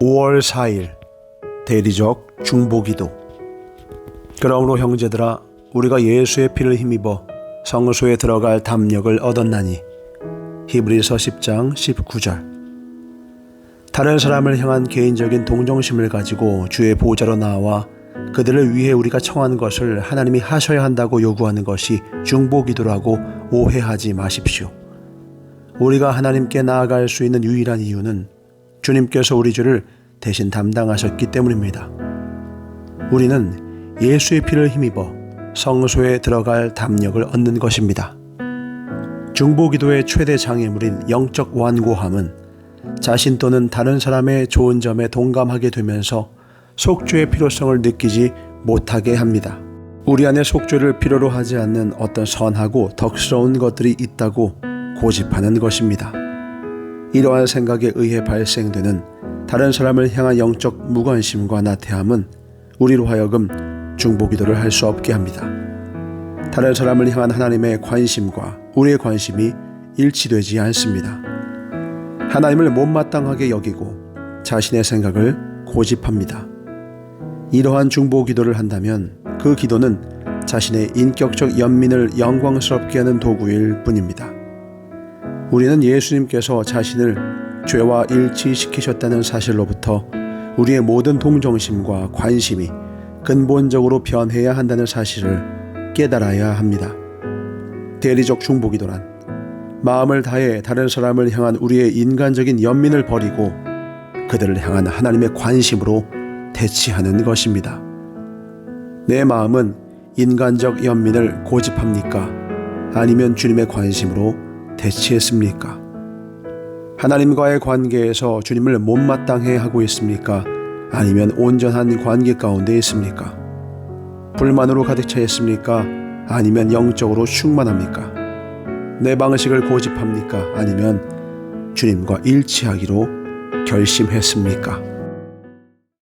5월 4일 대리적 중보기도 그러므로 형제들아 우리가 예수의 피를 힘입어 성소에 들어갈 담력을 얻었나니 히브리서 10장 19절 다른 사람을 향한 개인적인 동정심을 가지고 주의 보좌로 나와 그들을 위해 우리가 청한 것을 하나님이 하셔야 한다고 요구하는 것이 중보기도라고 오해하지 마십시오. 우리가 하나님께 나아갈 수 있는 유일한 이유는 주님께서 우리 죄를 대신 담당하셨기 때문입니다. 우리는 예수의 피를 힘입어 성소에 들어갈 담력을 얻는 것입니다. 중보기도의 최대 장애물인 영적 완고함은 자신 또는 다른 사람의 좋은 점에 동감하게 되면서 속죄의 필요성을 느끼지 못하게 합니다. 우리 안에 속죄를 필요로 하지 않는 어떤 선하고 덕스러운 것들이 있다고 고집하는 것입니다. 이러한 생각에 의해 발생되는 다른 사람을 향한 영적 무관심과 나태함은 우리로 하여금 중보기도를 할 수 없게 합니다. 다른 사람을 향한 하나님의 관심과 우리의 관심이 일치되지 않습니다. 하나님을 못마땅하게 여기고 자신의 생각을 고집합니다. 이러한 중보 기도를 한다면 그 기도는 자신의 인격적 연민을 영광스럽게 하는 도구일 뿐입니다. 우리는 예수님께서 자신을 죄와 일치시키셨다는 사실로부터 우리의 모든 동정심과 관심이 근본적으로 변해야 한다는 사실을 깨달아야 합니다. 대리적 중보기도란 마음을 다해 다른 사람을 향한 우리의 인간적인 연민을 버리고 그들을 향한 하나님의 관심으로 대치하는 것입니다. 내 마음은 인간적 연민을 고집합니까? 아니면 주님의 관심으로 대치했습니까? 하나님과의 관계에서 주님을 못마땅해 하고 있습니까? 아니면 온전한 관계 가운데 있습니까? 불만으로 가득 차 있습니까? 아니면 영적으로 충만합니까? 내 방식을 고집합니까? 아니면 주님과 일치하기로 결심했습니까?